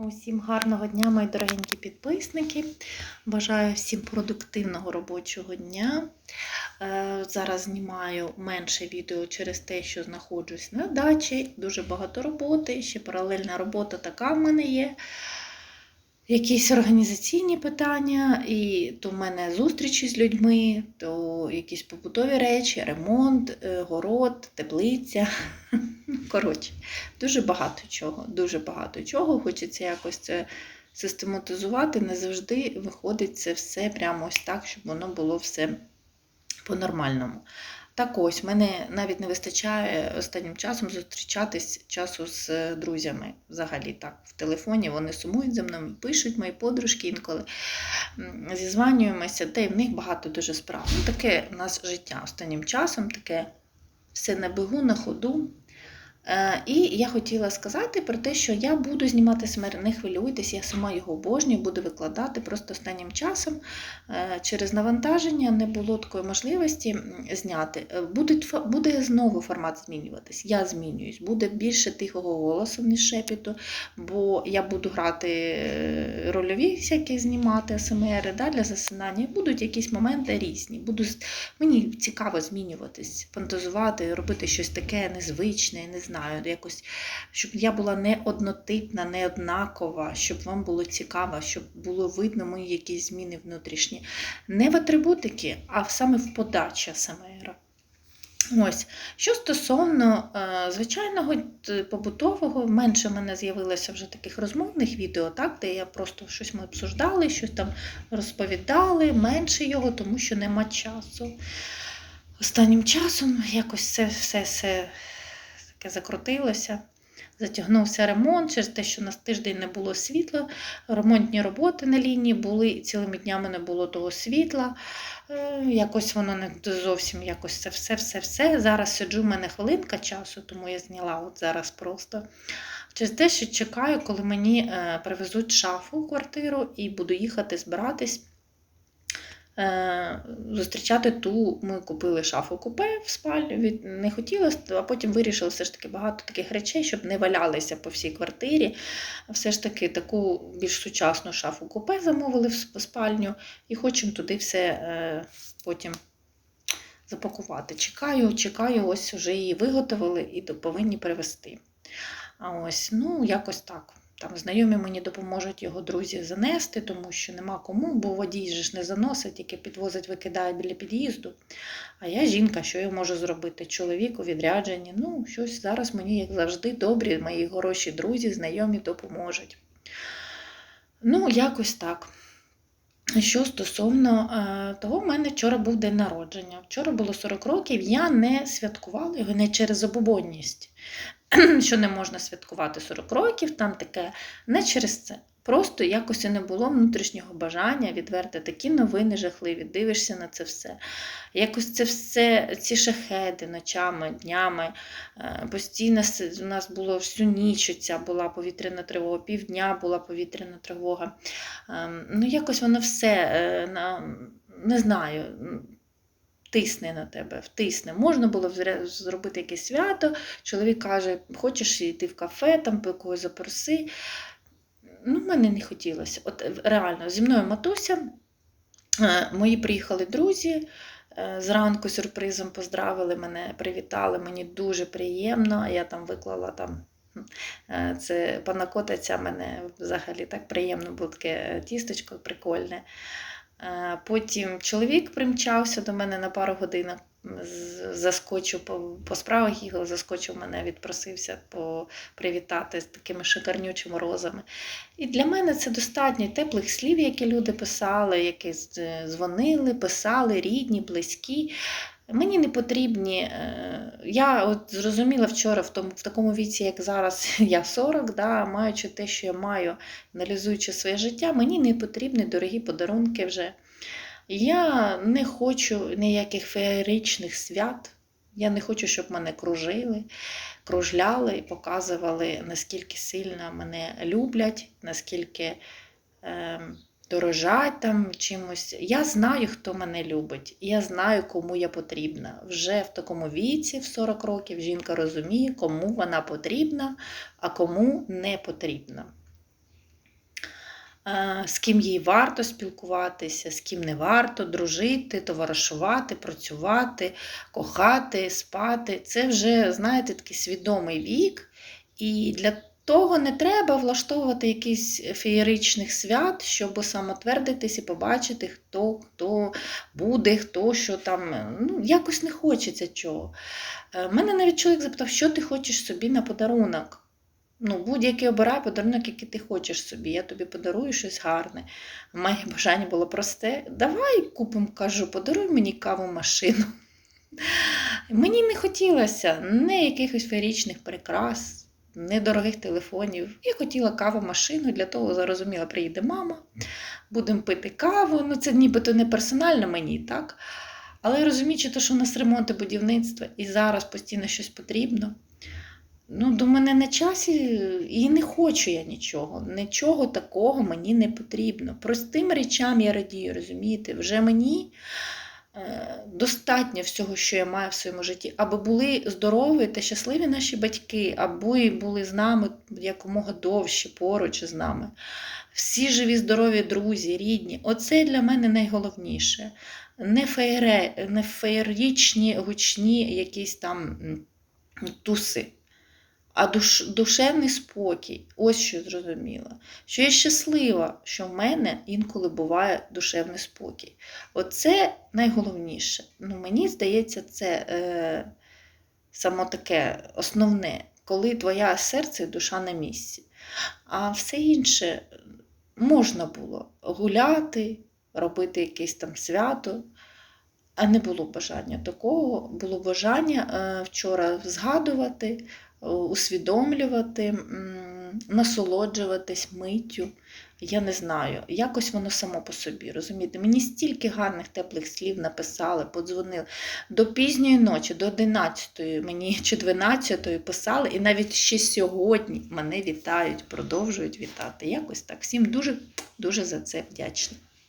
Усім гарного дня, мої дорогенькі підписники. Бажаю всім продуктивного робочого дня. Е, Зараз знімаю менше відео через те, що знаходжусь на дачі. Дуже багато роботи. Ще паралельна робота така в мене є. Якісь організаційні питання, і то в мене зустрічі з людьми, то якісь побутові речі, ремонт, е, город, теплиця. Коротше, дуже багато чого, дуже багато чого. Хочеться якось це систематизувати. Не завжди виходить це все прямо ось так, щоб воно було все по-нормальному. Так ось, мене навіть не вистачає останнім часом зустрічатись часу з е, друзями. Взагалі так, в телефоні вони сумують за мною, пишуть мої подружки інколи. Зізванюємося, та й в них багато дуже справ. Ну, таке у нас життя останнім часом, таке все на бегу, на ходу. Е, І я хотіла сказати про те, що я буду знімати смер, не хвилюйтесь, я сама його обожнюю, буду викладати просто останнім часом е, через навантаження не було такої можливості зняти. Е, Буде, буде знову формат змінюватись. Я змінююсь, буде більше тихого голосу, ніж шепіту, бо я буду грати рольові всякі знімати СМР да, для засинання. Будуть якісь моменти різні. Буду, мені цікаво змінюватись, фантазувати, робити щось таке незвичне, не знаю, якось, щоб я була не однотипна, не однакова, щоб вам було цікаво, щоб було видно мої якісь зміни внутрішні. Не в атрибутики, а саме в подачі СМР. Ось, що стосовно е, звичайного побутового, менше в мене з'явилося вже таких розмовних відео, так, де я просто щось ми обсуждали, щось там розповідали, менше його, тому що нема часу. Останнім часом якось це все, все таке закрутилося. Затягнувся ремонт через те, що у нас тиждень не було світла, ремонтні роботи на лінії були, і цілими днями не було того світла. Е, Якось воно не зовсім якось це все, все, все. Зараз сиджу, в мене хвилинка часу, тому я зняла от зараз просто. Через те, що чекаю, коли мені е, привезуть шафу в квартиру і буду їхати збиратись. Е, Зустрічати ту, ми купили шафу купе в спальню, не хотілося, а потім вирішили все ж таки багато таких речей, щоб не валялися по всій квартирі. Все ж таки таку більш сучасну шафу купе замовили в спальню і хочемо туди все е, потім запакувати. Чекаю, чекаю, ось вже її виготовили і повинні привезти. А ось, ну, якось так. Там знайомі мені допоможуть його друзі занести, тому що нема кому, бо водій же ж не заносить, тільки підвозить, викидає біля під'їзду. А я жінка, що я можу зробити? Чоловік у відрядженні. Ну, щось зараз мені, як завжди, добрі, мої хороші друзі, знайомі допоможуть. Ну, якось так. Що стосовно е, того, в мене вчора був день народження. Вчора було 40 років, я не святкувала його не через забобонність, що не можна святкувати 40 років, там таке, не через це. Просто якось і не було внутрішнього бажання відверти такі новини жахливі, дивишся на це все. Якось це все, ці шахеди ночами, днями, е, постійно у нас було всю ніч ця була повітряна тривога, півдня була повітряна тривога. Ем, Ну, якось воно все е, не знаю. Тисне на тебе, втисне. Можна було зробити якесь свято. Чоловік каже, хочеш йти в кафе, там когось запроси. Ну, мене не хотілося. От е, реально, зі мною матуся, е, мої приїхали друзі. е, Зранку сюрпризом поздравили мене, привітали, мені дуже приємно. Я там виклала там це панакота мене взагалі так приємно, було таке тісточко прикольне. Е, Потім чоловік примчався до мене на пару годин, заскочив по, справах їхав, заскочив мене, відпросився привітати з такими шикарнючими розами. І для мене це достатньо теплих слів, які люди писали, які дзвонили, писали, рідні, близькі. Мені не потрібні. е, Я от зрозуміла вчора в, тому, в такому віці, як зараз я 40, да, маючи те, що я маю, аналізуючи своє життя, мені не потрібні дорогі подарунки вже. Я не хочу ніяких феєричних свят. Я не хочу, щоб мене кружили, кружляли і показували, наскільки сильно мене люблять, наскільки е, дорожать там чимось. Я знаю, хто мене любить, і я знаю, кому я потрібна. Вже в такому віці, в 40 років, жінка розуміє, кому вона потрібна, а кому не потрібна. е, з ким їй варто спілкуватися, з ким не варто, дружити, товаришувати, працювати, кохати, спати. Це вже, знаєте, такий свідомий вік. І для того не треба влаштовувати якісь феєричних свят, щоб самотвердитись і побачити, хто хто буде, хто що там. Ну, якось не хочеться чого. Е, Мене навіть чоловік запитав, що ти хочеш собі на подарунок. Ну, будь-який обирай подарунок, який ти хочеш собі. Я тобі подарую щось гарне. Моє бажання було просте. Давай купимо, кажу, подаруй мені каву машину. Мені не хотілося не якихось феєричних прикрас, не дорогих телефонів. Я хотіла каву машину, для того зрозуміла, приїде мама, будемо пити каву. Ну, це нібито не персонально мені, так? Але розуміючи, те, що у нас ремонт і будівництво, і зараз постійно щось потрібно. Ну, до мене на часі і не хочу я нічого. Нічого такого мені не потрібно. Простим речам я радію, розумієте? Вже мені достатньо всього, що я маю в своєму житті, аби були здорові та щасливі наші батьки, аби були з нами якомога довше поруч з нами. Всі живі, здорові друзі, рідні. Оце для мене найголовніше. Не, феєре, не феєрічні, гучні якісь там туси а душ, душевний спокій. Ось що зрозуміла. Що я щаслива, що в мене інколи буває душевний спокій. Оце найголовніше. Ну, Мені здається, це е, само таке основне, коли твоє серце і душа на місці. А все інше можна було гуляти, робити якесь там свято. А не було бажання такого, було бажання е, вчора згадувати, усвідомлювати, насолоджуватись миттю. Я не знаю, якось воно само по собі. Розумієте, мені стільки гарних теплих слів написали, подзвонили до пізньої ночі, до 11-ї, мені чи 12-ї писали, і навіть ще сьогодні мене вітають, продовжують вітати. Якось так. Всім дуже дуже за це вдячна.